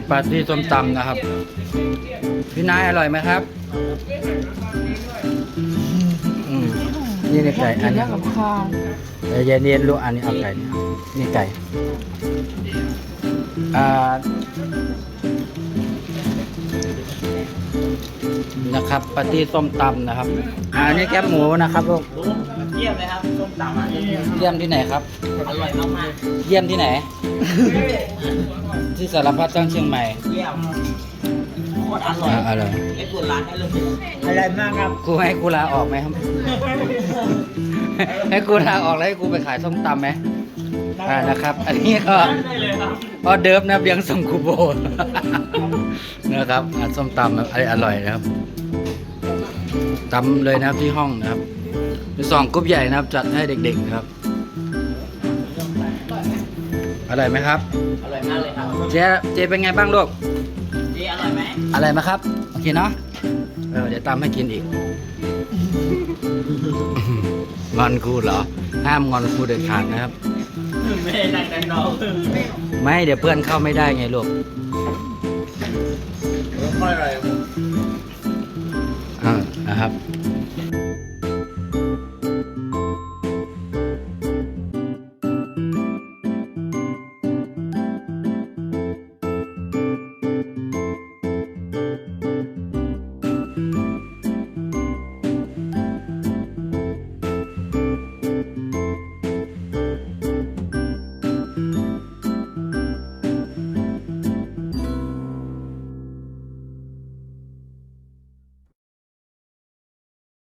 มีปาร์ตี้ส้มตำนะครับ พี่นายอร่อยไหมครับอืมนี่นี่ไก่อันนี้กับข้าวเดี๋ยวเย็นเย็นๆลูกอันนี้เอาไก่นี่นี่ไก่อ่านะครับปาร์ตี้ส้มตำนะครับอ่านี่แคบหมูนะครับลูกเยี่ยมเลยครับส้มตำอะเยี่ยมที่ไหนครับ อร่อยมากเยี่ยมที่ไหน ที่สารพัดจังเชียงใหม่ๆเยี่ยมโคตรอร่อยอ่าอร่อยไอ้ตัวร้านให้เลยอร่อยมากครับครูให้กูลาออกไหมครับ ให้กูลาออกแล้วให้กูไปขายส้มตำไหมอ่านะครับ อันนี้ก็ ได้เลยครับออเดิร์ฟนะเบียงส่งคูโบ นะครับอ่าส้มตำอะไรอร่อยนะครับตำเลยนะครับที่ห้องนะครับ เป็นสองกรุ๊ปใหญ่นะครับ จัดให้เด็กๆนะครับ อร่อยไหมครับ อร่อยมากเลยครับ เจ๊เจ๊เป็นไงบ้างลูกดีอร่อยไหมอะไรไหมครับ โอเคเนาะเออเดี๋ยวตำให้กินอีก งอนครูเหรอ ห้ามงอนครูเด็ดขาดนะครับ ไม่ได้นั่งกันนอกไม่เดี๋ยวเพื่อนเข้าไม่ได้ไงลูกค่อยอร่อยอ่านะครับ